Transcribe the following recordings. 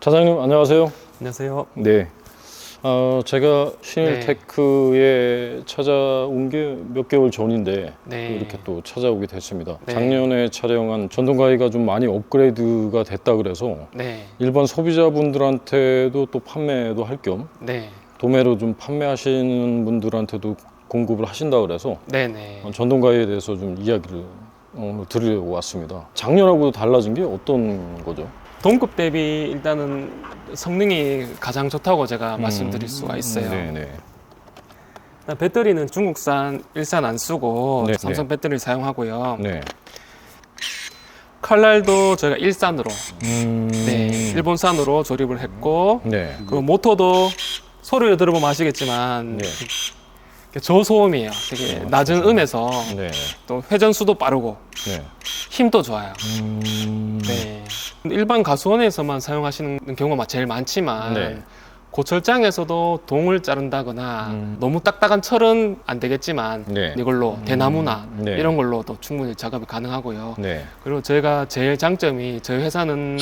차장님 안녕하세요. 안녕하세요. 네. 어, 제가 신일테크에 찾아온 게 몇 개월 전인데 네. 이렇게 또 찾아오게 됐습니다. 네. 작년에 촬영한 전동가위가 좀 많이 업그레이드가 됐다 그래서 네. 일반 소비자분들한테도 또 판매도 할 겸 네. 도매로 좀 판매하시는 분들한테도 공급을 하신다 그래서 네. 네. 전동가위에 대해서 좀 이야기를 오늘 드리려고 왔습니다. 작년하고 달라진 게 어떤 거죠? 동급 대비 일단은 성능이 가장 좋다고 제가 말씀드릴 수가 있어요. 네, 네. 일단 배터리는 중국산, 일산 안 쓰고 네, 삼성 배터리를 사용하고요. 네. 칼날도 저희가 일산으로, 음... 네, 일본산으로 조립을 했고, 네. 그리고 모터도 소리를 들어보면 아시겠지만 네. 저소음이에요. 되게 어, 낮은. 음에서 네. 또 회전수도 빠르고 네. 힘도 좋아요. 음... 네. 일반 가수원에서만 사용하시는 경우가 제일 많지만 네. 고철장에서도 동을 자른다거나 음. 너무 딱딱한 철은 안 되겠지만 네. 이걸로 대나무나 네. 이런 걸로도 충분히 작업이 가능하고요. 네. 그리고 저희가 제일 장점이 저희 회사는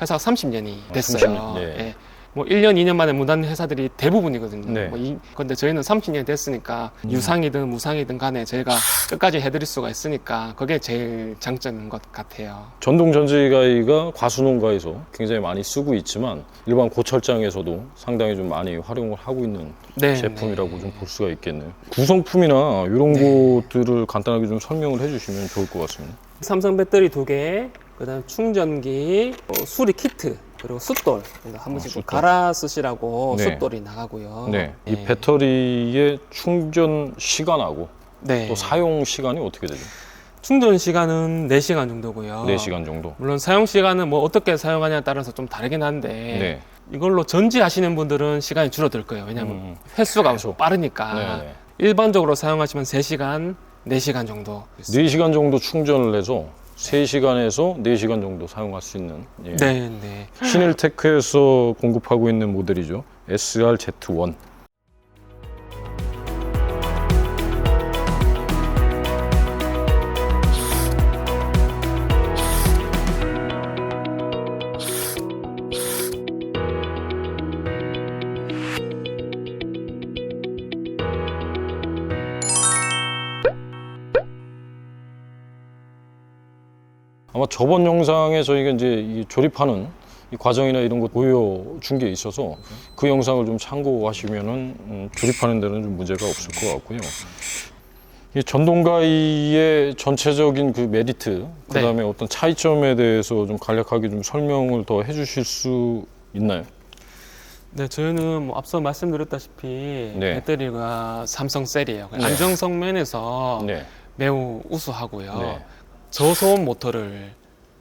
회사가 30년이 아, 됐어요. 30년, 네. 예. 뭐 1년, 2년 만에 문 닫는 회사들이 대부분이거든요. 네. 음. 뭐 이, 근데 저희는 30년이 됐으니까 유상이든 무상이든 간에 저희가 끝까지 해드릴 수가 있으니까 그게 제일 장점인 것 같아요. 전동 전지가위가 과수농가에서 굉장히 많이 쓰고 있지만 일반 고철장에서도 상당히 좀 많이 활용을 하고 있는 네, 제품이라고 네. 좀볼 수가 있겠네요. 구성품이나 이런 네. 것들을 간단하게 좀 설명을 해주시면 좋을 것 같습니다. 삼성 배터리 두 개, 그다음 충전기, 어, 수리 키트, 그리고 숫돌 이거 한 번씩 숫돌. 갈아 쓰시라고 네. 숫돌이 나가고요. 네. 이 배터리의 충전 시간하고 네. 또 사용 시간이 어떻게 되죠? 충전 시간은 4시간 정도고요. 4시간 정도. 물론 사용 시간은 뭐 어떻게 사용하냐에 따라서 좀 다르긴 한데 네. 이걸로 전지하시는 분들은 시간이 줄어들 거예요. 왜냐하면 음. 횟수가 계속. 빠르니까 네. 네. 일반적으로 사용하시면 3시간, 4시간 정도. 4시간 정도 충전을 해서 3시간에서 4시간 정도 사용할 수 있는 예. 네, 네. 신일테크에서 공급하고 있는 모델이죠. SRZ1. 아마 저번 영상에 저희가 이제 이 조립하는 이 과정이나 이런 거 보여준 게 있어서 그 영상을 좀 참고하시면은 음, 조립하는 데는 좀 문제가 없을 것 같고요. 이 전동가이의 전체적인 그 메리트, 그 다음에 어떤 차이점에 대해서 좀 간략하게 좀 설명을 더 해주실 수 있나요? 네, 저희는 뭐 앞서 말씀드렸다시피 네. 배터리가 삼성 셀이에요. 네. 안정성 면에서 네. 매우 우수하고요. 네. 저소음 모터를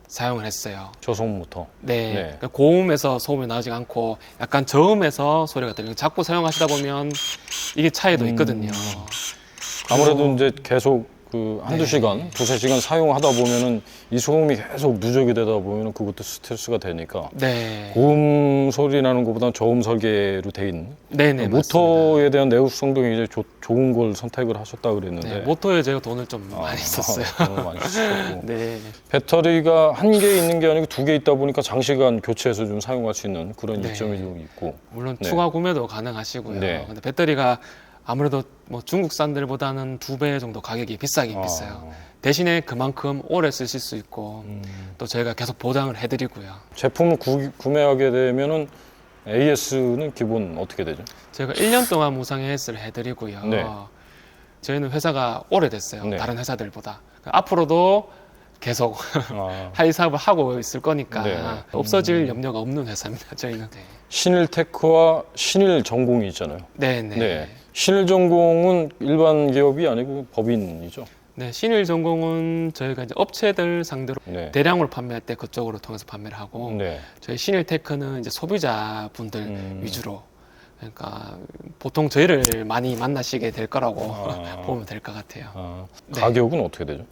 사용을 했어요. 저속 모터. 네, 네. 그러니까 고음에서 소음이 나지 않고 약간 저음에서 소리가 들리고 자꾸 사용하시다 보면 이게 차이도 음. 있거든요. 아무래도 이제 계속 그 한두 네. 시간, 두세 시간 사용하다 보면은 이 소음이 계속 누적이 되다 보면은 그것도 스트레스가 되니까 네, 고음 소리 나는 것보다는 저음 설계로 돼 있는 네, 네, 모터에 대한 내구성도 굉장히 조- 좋은 걸 선택을 하셨다 그랬는데 네, 모터에 제가 돈을 좀 아, 많이 썼어요. 너무 많이 썼고 네, 배터리가 한 개 있는 게 아니고 두 개 있다 보니까 장시간 교체해서 좀 사용할 수 있는 그런 네. 이점이 좀 있고 물론 네. 추가 구매도 가능하시고요. 네. 근데 배터리가 아무래도 뭐 중국산들보다는 두 배 정도 가격이 비싸긴 아, 비싸요. 대신에 그만큼 오래 쓰실 수 있고 음, 또 저희가 계속 보장을 해드리고요. 제품을 구, 구매하게 되면은 AS는 기본 어떻게 되죠? 저희가 1년 동안 무상 AS를 해드리고요. 네. 저희는 회사가 오래됐어요. 네. 다른 회사들보다. 앞으로도 계속 아, 하이 사업을 하고 있을 거니까 네. 없어질 염려가 없는 회사입니다. 저희는. 네. 신일 테크와 신일 전공이 있잖아요. 네, 네. 네. 신일 전공은 일반 기업이 아니고 법인이죠. 네, 신일 전공은 저희가 이제 업체들 상대로 네. 대량으로 판매할 때 그쪽으로 통해서 판매를 하고 네. 저희 신일 테크는 이제 소비자분들 음. 위주로 그러니까 보통 저희를 많이 만나시게 될 거라고 아. 보면 될 것 같아요. 아, 네. 가격은 어떻게 되죠?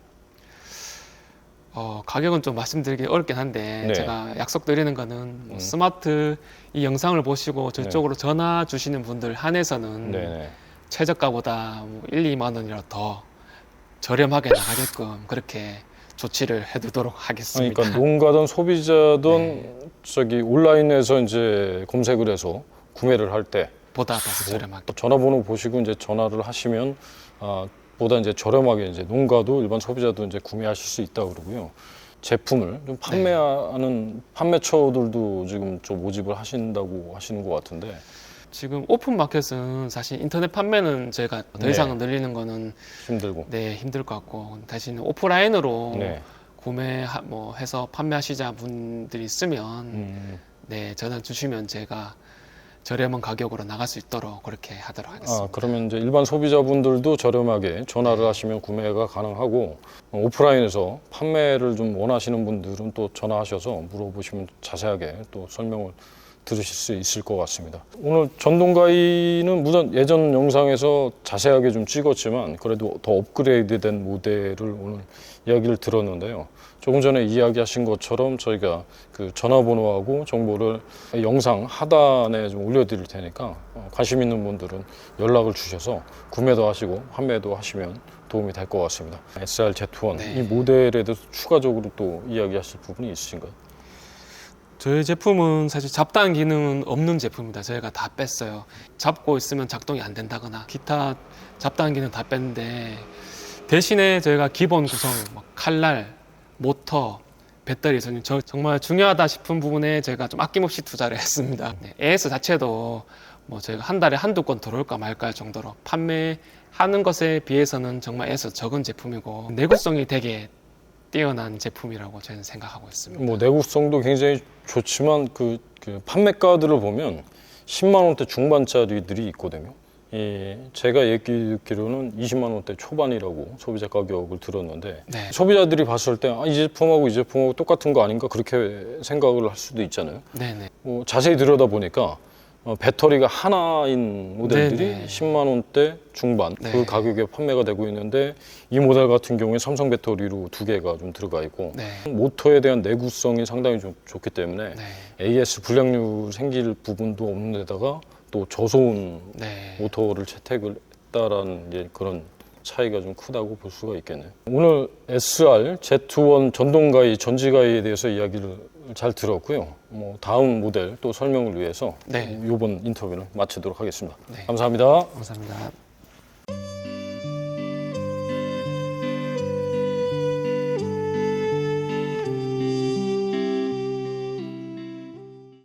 어, 가격은 좀 말씀드리기 어렵긴 한데 네. 제가 약속드리는 거는 뭐 음. 스마트 이 영상을 보시고 저쪽으로 전화 주시는 분들 한해서는 네, 네. 최저가보다 뭐 1, 2만 원이라도 더 저렴하게 나가게끔 그렇게 조치를 해두도록 하겠습니다. 그러니까 농가든 소비자든 저기 온라인에서 이제 검색을 해서 구매를 할 때 보다 더 저렴하게. 전화번호 보시고 이제 전화를 하시면 아, 보다 이제 저렴하게 이제 농가도 일반 소비자도 이제 구매하실 수 있다 그러고요. 제품을 좀 판매하는 판매처들도 지금 좀 모집을 하신다고 하시는 것 같은데 지금 오픈 마켓은 사실 인터넷 판매는 제가 더 네. 이상 늘리는 거는 힘들고. 네 힘들 것 같고 대신 오프라인으로 네. 구매 뭐 해서 판매하시자 분들이 있으면 음, 네 전화 주시면 제가 저렴한 가격으로 나갈 수 있도록 그렇게 하도록 하겠습니다. 아 그러면 이제 일반 소비자분들도 저렴하게 전화를 하시면 구매가 가능하고 어, 오프라인에서 판매를 좀 원하시는 분들은 또 전화하셔서 물어보시면 자세하게 또 설명을 들으실 수 있을 것 같습니다. 오늘 전동가이는 물론 예전 영상에서 자세하게 좀 찍었지만 그래도 더 업그레이드된 모델을 오늘 이야기를 들었는데요. 조금 전에 이야기하신 것처럼 저희가 그 전화번호하고 정보를 영상 하단에 좀 올려드릴 테니까 어, 관심 있는 분들은 연락을 주셔서 구매도 하시고 판매도 하시면 도움이 될 것 같습니다. SR Z1 네. 이 모델에 대해서 추가적으로 또 이야기하실 부분이 있으신가요? 저희 제품은 사실 잡다한 기능은 없는 제품입니다. 저희가 다 뺐어요. 잡고 있으면 작동이 안 된다거나 기타 잡다한 기능 다 뺐는데 대신에 저희가 기본 구성, 뭐 칼날, 모터, 배터리 저는 저 정말 중요하다 싶은 부분에 제가 좀 아낌없이 투자를 했습니다. 네, AS 자체도 뭐 저희가 한 달에 한두 건 들어올까 말까 할 정도로 판매하는 것에 비해서는 정말 AS 적은 제품이고 내구성이 되게 뛰어난 제품이라고 저는 생각하고 있습니다. 뭐 내구성도 굉장히 좋지만 그, 그 판매가들을 보면 10만 원대 중반짜리들이 있거든요. 이 제가 얘기 듣기로는 20만 원대 초반이라고 소비자 가격을 들었는데 네. 소비자들이 봤을 때 아, 이 제품하고 이 제품하고 똑같은 거 아닌가 그렇게 생각을 할 수도 있잖아요. 네네. 뭐 자세히 들여다 보니까 어, 배터리가 하나인 모델들이 네네. 10만 원대 중반 네. 그 가격에 판매가 되고 있는데 이 모델 같은 경우에 삼성 배터리로 두 개가 좀 들어가 있고 네. 모터에 대한 내구성이 상당히 좀 좋기 때문에 네. AS 불량률 생길 부분도 없는 데다가 또 저소음 네. 모터를 채택을 했다라는 이제 그런 차이가 좀 크다고 볼 수가 있겠네요. 오늘 SR Z1 전동가이 전지가이에 대해서 이야기를 잘 들었고요. 뭐 다음 모델 또 설명을 위해서 네. 이번 인터뷰는 마치도록 하겠습니다. 네. 감사합니다. 감사합니다.